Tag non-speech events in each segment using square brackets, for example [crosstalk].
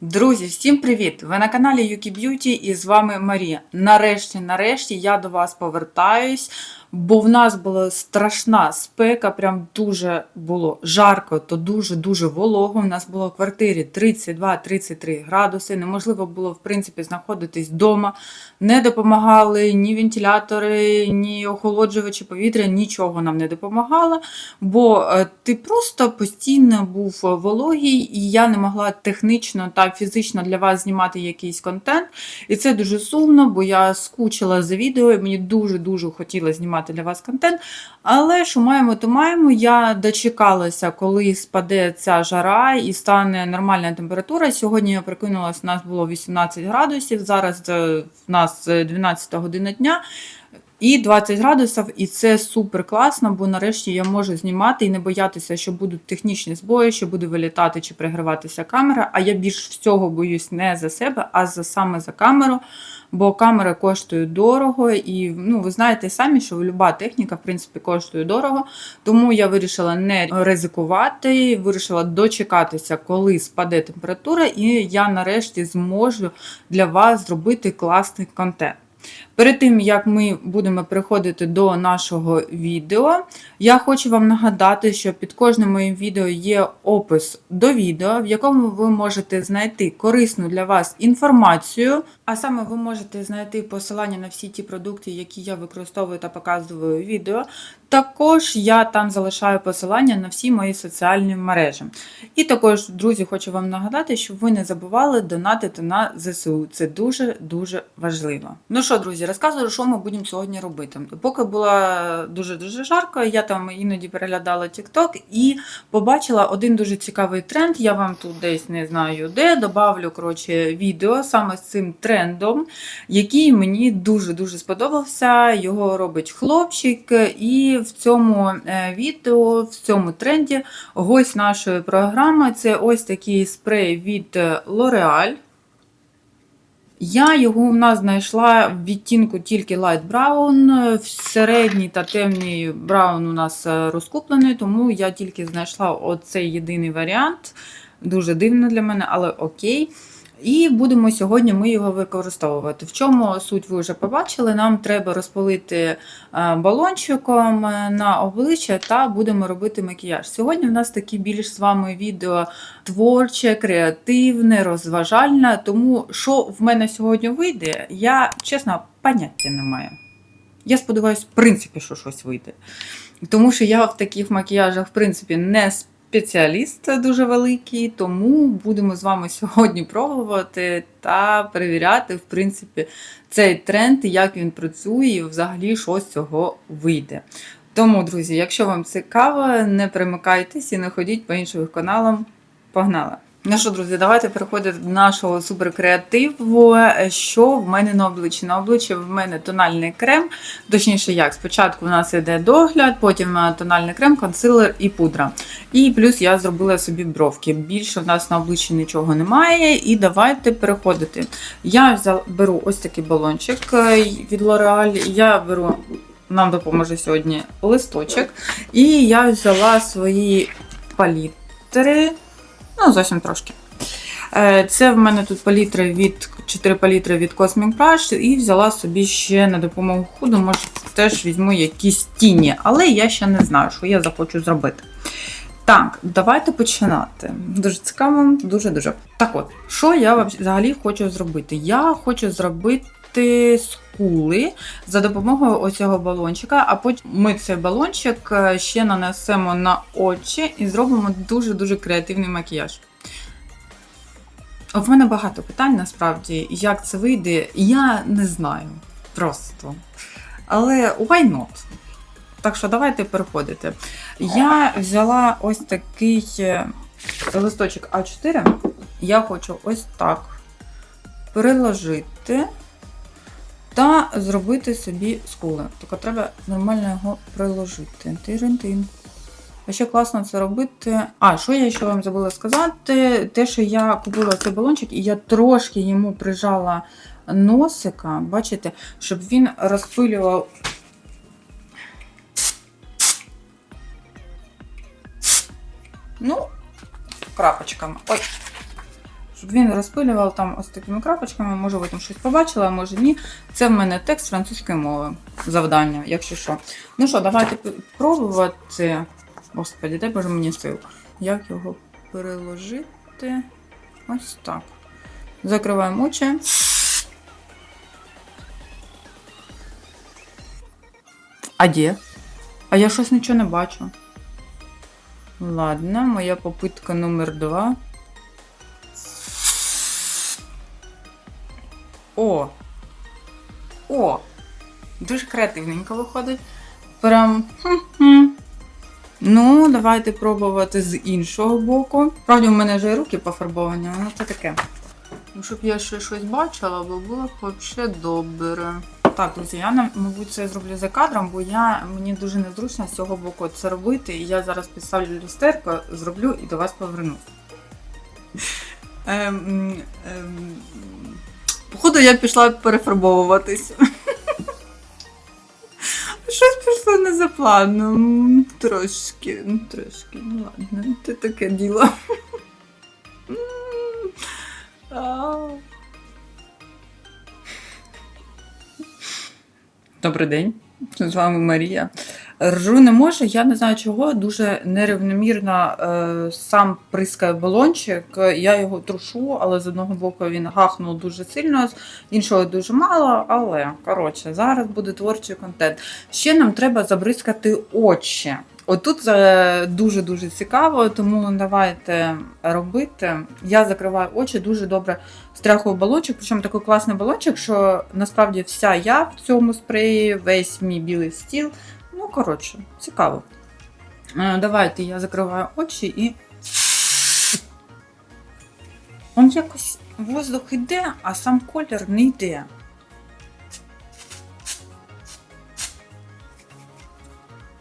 Друзі, всім привіт! Ви на каналі Yuki Beauty і з вами Марія. Нарешті, нарешті я до вас повертаюсь, бо в нас була страшна спека, прям дуже було жарко, то дуже-дуже волого. У нас було в квартирі 32-33 градуси. Неможливо було, в принципі, знаходитись вдома. Не допомагали ні вентилятори, ні охолоджувачі повітря, нічого нам не допомагало, бо е, ти просто постійно був вологий, і я не могла технічно та фізично для вас знімати якийсь контент. І це дуже сумно, бо я скучила за відео, і мені дуже-дуже хотілося знімати для вас контент. Але що маємо, то маємо. Я дочекалася, коли спаде ця жара і стане нормальна температура. Сьогодні я прикинулася, у нас було 18 градусів, зараз е, в нас е, 12 година дня. І 20 градусів, і це супер класно, бо нарешті я можу знімати і не боятися, що будуть технічні збої, що буде вилітати чи пригриватися камера. А я більш всього боюсь не за себе, а за саме за камеру. Бо камери коштують дорого, і ну, ви знаєте самі, що люба техніка, в принципі, коштує дорого. Тому я вирішила не ризикувати, вирішила дочекатися, коли спаде температура, і я нарешті зможу для вас зробити класний контент. Перед тим, як ми будемо переходити до нашого відео, я хочу вам нагадати, що під кожним моїм відео є опис до відео, в якому ви можете знайти корисну для вас інформацію, а саме ви можете знайти посилання на всі ті продукти, які я використовую та показую в відео. Також я там залишаю посилання на всі мої соціальні мережі. І також, друзі, хочу вам нагадати, щоб ви не забували донатити на ЗСУ. Це дуже-дуже важливо. Ну що, друзі, розказую, що ми будемо сьогодні робити. Поки було дуже-дуже жарко, я там іноді переглядала TikTok і побачила один дуже цікавий тренд. Я вам тут десь не знаю де, добавлю коротше, відео саме з цим трендом, який мені дуже-дуже сподобався. Його робить хлопчик. І в цьому е, відео, в цьому тренді, гость нашої програми це ось такий спрей від L'Oreal. Я його у нас знайшла в відтінку тільки Light Brown. В середній та темній браун у нас е, розкуплений, тому я тільки знайшла оцей єдиний варіант. Дуже дивно для мене, але окей. І будемо сьогодні ми його використовувати. В чому суть ви вже побачили? Нам треба розпалити е, балончиком на обличчя та будемо робити макіяж. Сьогодні в нас такі більш з вами відео творче, креативне, розважальне. Тому що в мене сьогодні вийде, я чесно поняття не маю. Я сподіваюся, в принципі, що щось вийде. Тому що я в таких макіяжах, в принципі, не спеціаліст дуже великий, тому будемо з вами [laughs] сьогодні пробувати та перевіряти, в принципі, цей тренд, як він працює, і взагалі що з цього вийде. Тому, друзі, якщо вам цікаво, не примикайтесь і не ходіть по іншим каналам. Погнали! Ну що, друзі, давайте переходити до нашого суперкреативу. Що в мене на обличчі? На обличчі в мене тональний крем. Точніше, як спочатку в нас йде догляд, потім тональний крем, консилер і пудра. І плюс я зробила собі бровки. Більше в нас на обличчі нічого немає. І давайте переходити. Я беру ось такий балончик е, від L'Oreal. Я беру, нам допоможе сьогодні листочок. І я взяла свої палітри. Ну, зовсім трошки. Е, Це в мене тут палітри від 4 палітри від Cosmic Brush і взяла собі ще на допомогу худу, може, теж візьму якісь тіні, але я ще не знаю, що я захочу зробити. Так, давайте починати. Дуже цікаво, дуже-дуже. Так от, що я взагалі хочу зробити? Я хочу зробити скули за допомогою оцього балончика, а потім ми цей балончик ще нанесемо на очі і зробимо дуже-дуже креативний макіяж. В мене багато питань насправді, як це вийде, я не знаю просто. Але why not? Так що давайте переходити. Я взяла ось такий листочок А4. Я хочу ось так переложити та зробити собі скули. Тільки треба нормально його приложити. Тирин-тин. А ще класно це робити. А, що я ще вам забула сказати? Те, що я купила цей балончик, і я трошки йому прижала носика, бачите, щоб він розпилював. Ну, крапочками. Ой. Щоб він розпилював там ось такими крапочками, може ви там щось побачили, а може ні. Це в мене текст французької мови. Завдання, якщо що. Ну що, давайте пробувати. Господи, дай Боже мені сил. Як його переложити? Ось так. Закриваємо очі. А де? А я щось нічого не бачу. Ладно, моя попитка номер два. Креативненько виходить. Прям. хм-хм. Ну, давайте пробувати з іншого боку. Правда, у мене вже руки пофарбовані, воно це таке. Ну, щоб я ще щось бачила, бо було б взагалі добре. Так, друзі, я мабуть, це зроблю за кадром, бо я мені дуже незручно з цього боку це робити. І я зараз підставлю люстерко, зроблю і до вас повернусь. Ем, ем, походу, я пішла перефарбовуватись. Не за планом. Трошки, ну трошки, ну ладно, це таке діло. Добрий день, з вами Марія. Ржу не можу, я не знаю чого, дуже нерівномірно е, сам прискає балончик. Я його трушу, але з одного боку він гахнув дуже сильно, з іншого дуже мало. Але коротше, зараз буде творчий контент. Ще нам треба забризкати очі. Отут е, дуже-дуже цікаво, тому давайте робити. Я закриваю очі, дуже добре стряхую балончик, причому такий класний балончик, що насправді вся я в цьому спреї, весь мій білий стіл. Коротше, цікаво. Е, Давайте я закриваю очі і. Он якось воздух йде, а сам колір не йде.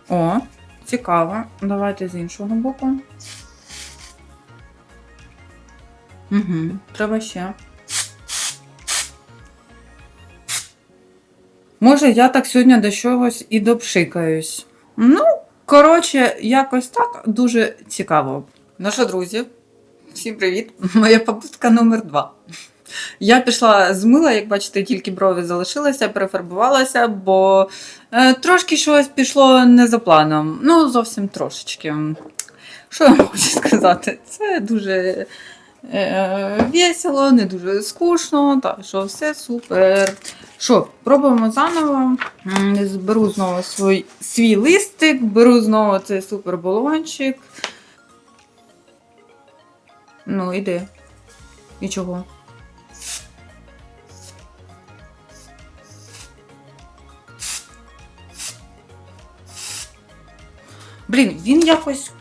О, цікаво. Давайте з іншого боку. Угу, треба ще. Може, я так сьогодні до чогось і допшикаюсь. Ну, коротше, якось так дуже цікаво. Ну друзі, всім привіт! [laughs] Моя попитка номер два. Я пішла з мила, як бачите, тільки брови залишилися, перефарбувалася, бо е, трошки щось пішло не за планом. Ну, зовсім трошечки. Що я можу сказати? Це дуже весело, не дуже скучно, так що все супер. Що, пробуємо заново. М, Беру знову свій, свій листик, беру знову цей супер балончик. Ну, іди. І чого? Блін, він якось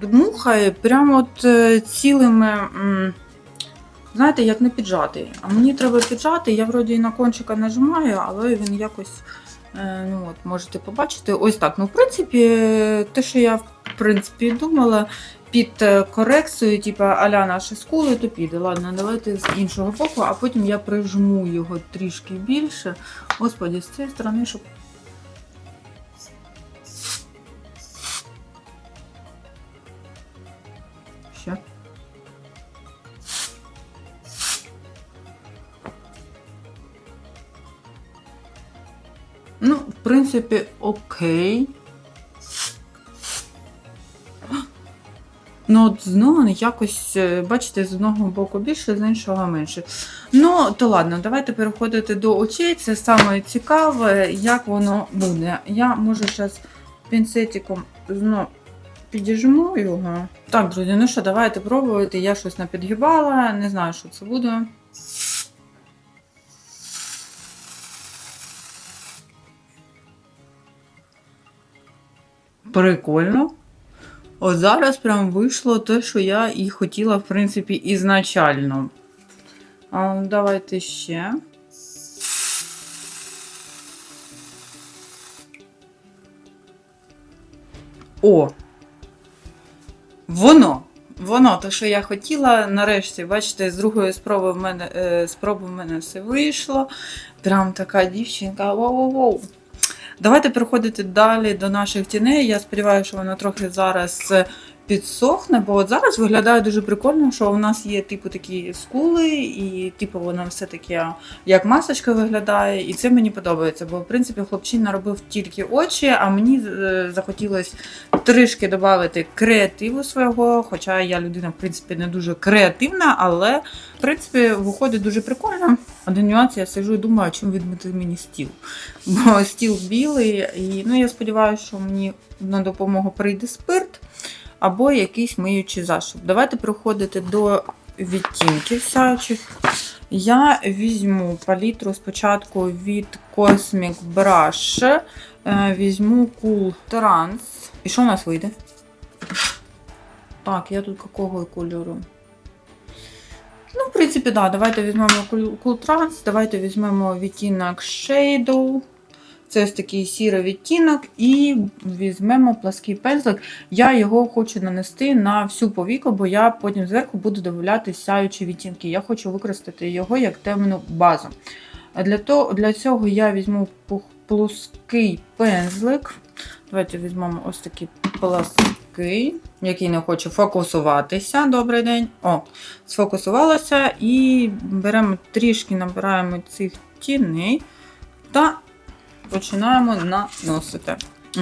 дмухає прямо от е, цілими. Знаєте, як не піджатий. А мені треба піджати, я вроді і на кончика нажимаю, але він якось, е, ну от, можете побачити, ось так. Ну, в принципі, те, що я в принципі думала, під е, корекцією, типу аля наші скули, то піде. Ладно, давайте з іншого боку, а потім я прижму його трішки більше. Господі, з цієї сторони, щоб. Принципі, окей. Ну, от знову якось, е, бачите, з одного боку більше, з іншого менше. Ну, то ладно, давайте переходити до очей. Це саме цікаве, як воно буде. Я можу зараз пінцетиком знову підіжму його. Так, друзі, ну що, давайте пробувати. Я щось напідгибала, не знаю, що це буде. Прикольно. От зараз прям вийшло те, що я і хотіла, в принципі, ізначально. А, давайте ще. О! Воно. Воно, то, що я хотіла, нарешті, бачите, з другої спроби в мене, е, спроби в мене все вийшло. Прям така дівчинка. Воу-воу-воу. Давайте переходити далі до наших тіней. Я сподіваюся, що воно трохи зараз е, підсохне, бо от зараз виглядає дуже прикольно, що у нас є типу такі скули, і типу воно все таке як масочка виглядає, і це мені подобається. Бо в принципі хлопчина наробив тільки очі, а мені е, захотілося трішки додати креативу свого. Хоча я людина, в принципі, не дуже креативна, але в принципі виходить дуже прикольно. Один нюанс, я сижу і думаю, чим відмити мені стіл. Бо [laughs] стіл білий, і ну я сподіваюся, що мені на допомогу прийде спирт або якийсь миючий засіб. Давайте переходити до відтінків сяючих. Я візьму палітру спочатку від Cosmic Brush. Е, Візьму Cool Trans. І що у нас вийде? Так, я тут якого кольору? Ну, в принципі, да, давайте візьмемо Cool Trans, давайте візьмемо відтінок Shadow. Це ось такий сірий відтінок, і візьмемо плаский пензлик. Я його хочу нанести на всю повіку, бо я потім зверху буду додавати сяючі відтінки. Я хочу використати його як темну базу. Для, того, для цього я візьму плоский пензлик. Давайте візьмемо ось такий плаский, який не хоче фокусуватися. Добрий день. О, сфокусувалася. І беремо трішки набираємо цих тіней та починаємо наносити.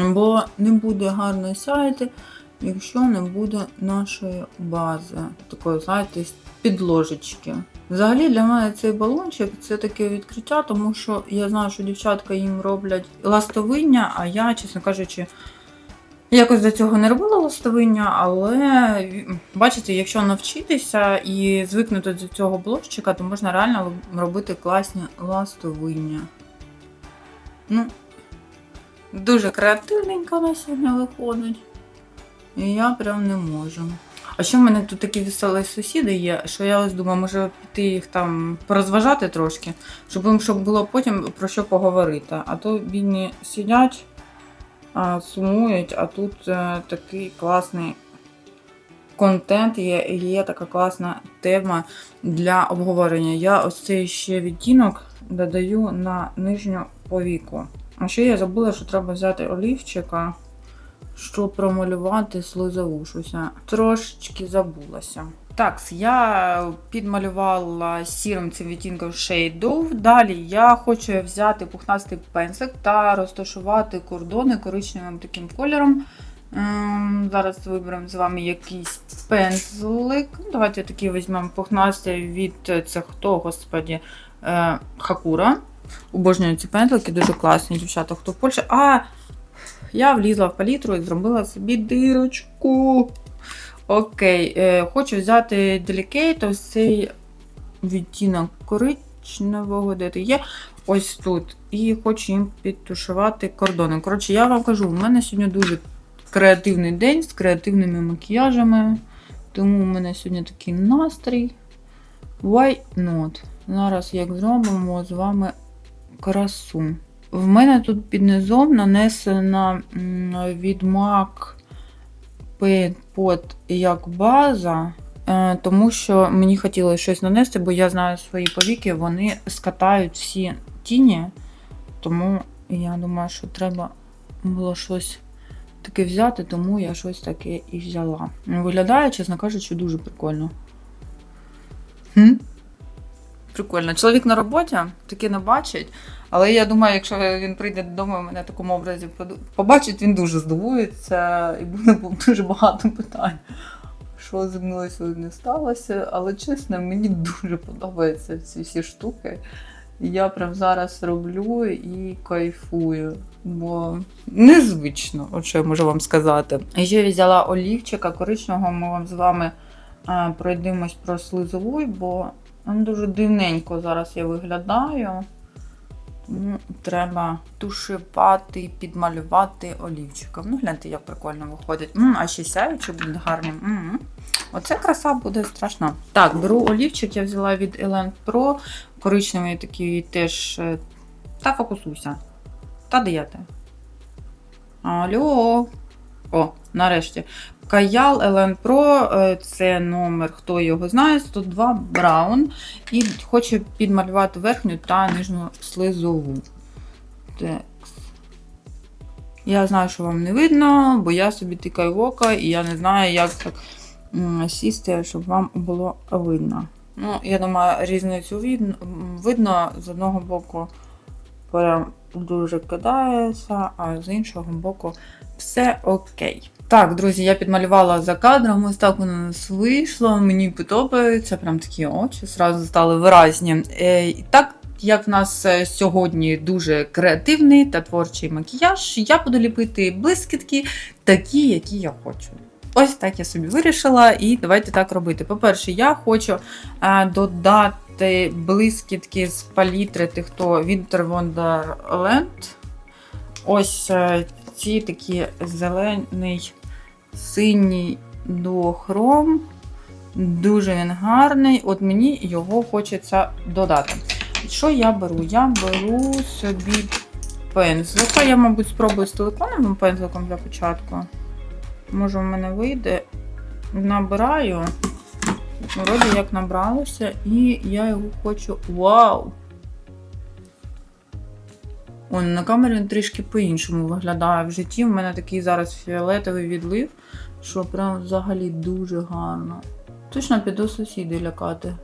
Бо не буде гарно сяяти, якщо не буде нашої бази. Такої, знаєте, підложечки. Взагалі для мене цей балончик це таке відкриття, тому що я знаю, що дівчатка їм роблять ластовиння, а я, чесно кажучи, якось до цього не робила ластовиння, але бачите, якщо навчитися і звикнути до цього блощика, то можна реально робити класні ластовиння. Ну, дуже креативненько на сьогодні виходить. І я прям не можу. А ще в мене тут такі веселі сусіди є, що я ось думаю, може піти їх там порозважати трошки, щоб їм щоб було потім про що поговорити. А то бідні сидять, сумують, а тут е, такий класний контент є, є така класна тема для обговорення. Я ось цей ще відтінок додаю на нижню повіку. А ще я забула, що треба взяти олівчика, щоб промалювати слизову. Щось трошечки забулася. Так, я підмалювала сірим цим відтінком Shadow. Далі я хочу взяти пухнастий пензлик та розташувати кордони коричневим таким кольором. Ем, Зараз виберемо з вами якийсь пензлик. Ну, Давайте такий візьмемо пухнастий від це хто, господі, е, Хакура. Обожнюю ці пензлики, дуже класні дівчата, хто в Польщі. А, я влізла в палітру і зробила собі дирочку. Окей, е, хочу взяти Delicate, ось цей відтінок коричневого, де ти є. Ось тут. І хочу їм підтушувати кордони. Коротше, я вам кажу, в мене сьогодні дуже креативний день з креативними макіяжами. Тому у мене сьогодні такий настрій. Why not? Зараз як зробимо з вами красу. В мене тут під низом нанесена від MAC Paint як база, е, тому що мені хотілося щось нанести, бо я знаю свої повіки, вони скатають всі тіні. Тому я думаю, що треба було щось таке взяти, тому я щось таке і взяла. Виглядає, чесно кажучи, дуже прикольно. Хм? Прикольно. Чоловік на роботі таке не бачить. Але я думаю, якщо він прийде додому, мене в такому образі побачить, він дуже здивується і буде дуже багато питань. Що зі мною сьогодні сталося, але чесно, мені дуже подобаються ці всі штуки. Я прям зараз роблю і кайфую, бо незвично, от що я можу вам сказати. І ще взяла олівчика коричневого, ми вам з вами а, пройдемось про слизову, бо дуже дивненько зараз я виглядаю. Треба тушувати і підмалювати олівчиком. Ну, гляньте, як прикольно виходить. М, а ще сяючи буде гарним. М. Оце краса буде страшна. Так, беру олівчик, я взяла від Elan Pro. Коричневий такий теж. е, Та фокусуйся. Та де я ти? Алло. О, нарешті. Каял Елен Про, е, це номер, хто його знає, 102 Браун. І хоче підмалювати верхню та нижню слизову. Текс. Я знаю, що вам не видно, бо я собі тикаю в око, і я не знаю, як так сісти, щоб вам було видно. Ну, я думаю, різницю видно з одного боку прям дуже кидається, а з іншого боку все окей. Так, друзі, я підмалювала за кадром, ось так воно у нас вийшло. Мені подобається, прям такі очі зразу стали виразні. Е, і так, як в нас е, сьогодні дуже креативний та творчий макіяж, я буду ліпити блискітки, такі, які я хочу. Ось так я собі вирішила, і давайте так робити. По-перше, я хочу е, додати блискітки з палітри тих, хто Winter Wonderland. Ось ці такі зелений, синій дуохром. Дуже він гарний. От мені його хочеться додати. Що я беру? Я беру собі пензлика. Я, мабуть, спробую з силиконовим пензликом для початку. Може, в мене вийде. Набираю. Вроді як набралося, і я його хочу. Вау! Он, на камері він трішки по-іншому виглядає. В житті в мене такий зараз фіолетовий відлив, що прям взагалі дуже гарно. Точно піду сусіди лякати.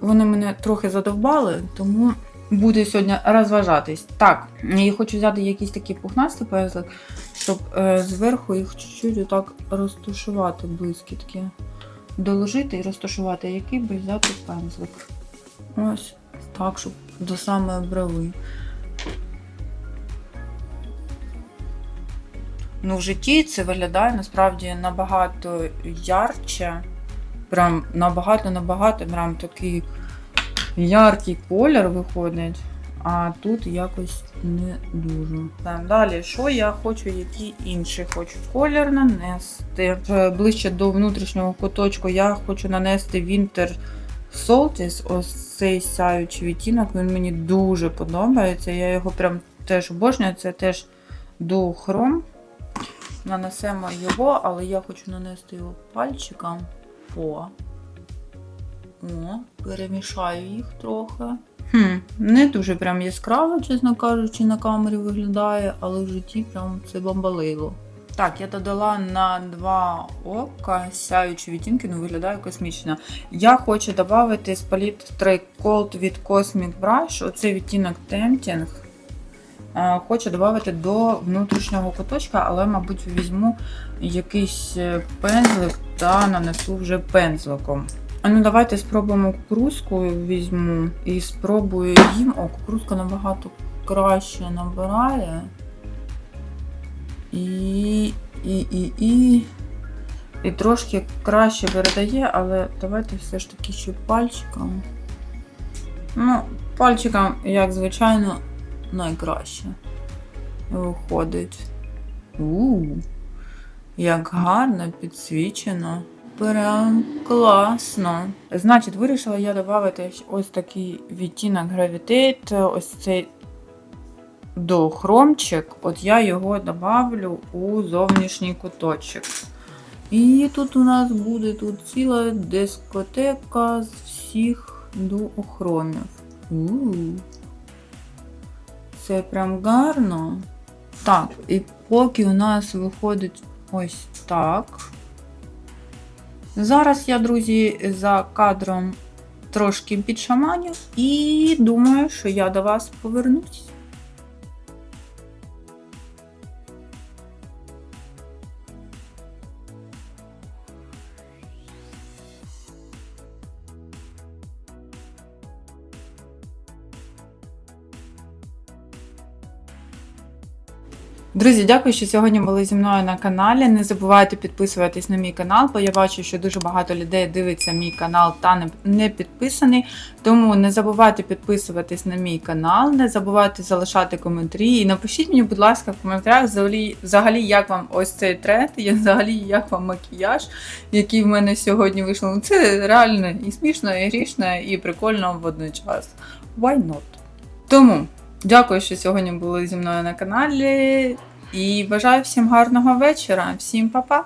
Вони мене трохи задовбали, тому буде сьогодні розважатись. Так, я хочу взяти якийсь такий пухнастий пензлик, щоб е, зверху їх чуть-чуть отак розташувати блискітки. Доложити і розташувати, який би взяти пензлик. Ось так, щоб до самої брови. Ну, в житті це виглядає насправді набагато ярче. Прям набагато-набагато, прям такий яркий колір виходить, а тут якось не дуже. Далі, що я хочу, який інший хочу колір нанести. Ближче до внутрішнього куточку я хочу нанести Winter Solstice, ось цей сяючий відтінок, він мені дуже подобається. Я його прям теж обожнюю, це теж дуохром. Нанесемо його, але я хочу нанести його пальчиком. О. О, перемішаю їх трохи. Хм, не дуже прям яскраво, чесно кажучи, на камері виглядає, але в житті прям це бомбалило. Так, я додала на два ока сяючі відтінки, ну виглядає космічно. Я хочу додати з палітри Cold від Cosmic Brush, оцей відтінок Tempting. Е, Хочу додати до внутрішнього куточка, але, мабуть, візьму якийсь е, пензлик та нанесу вже пензликом. А ну давайте спробуємо кукурузку візьму і спробую їм. О, кукурузка набагато краще набирає. І, і, і, і. І трошки краще передає, але давайте все ж таки ще пальчиком. Ну, пальчиком, як звичайно, найкраще виходить. У, як гарно підсвічено. Прям класно. Значить, вирішила я додати ось такий відтінок Gravitate, ось цей дохромчик. От я його добавлю у зовнішній куточок. І тут у нас буде тут ціла дискотека з всіх дуохромів. У. Це прям гарно. Так, і поки у нас виходить ось так. Зараз я, друзі, за кадром трошки підшаманю і думаю, що я до вас повернусь. Друзі, дякую, що сьогодні були зі мною на каналі. Не забувайте підписуватись на мій канал, бо я бачу, що дуже багато людей дивиться мій канал та не- підписаний. Тому не забувайте підписуватись на мій канал, не забувайте залишати коментарі. І напишіть мені, будь ласка, в коментарях взагалі, взагалі як вам ось цей тренд, і взагалі як вам макіяж, який в мене сьогодні вийшов. Ну, Це реально і смішно, і грішно, і прикольно водночас. Why not? Тому. Дякую, що сьогодні були зі мною на каналі. І бажаю всім гарного вечора. Всім па-па!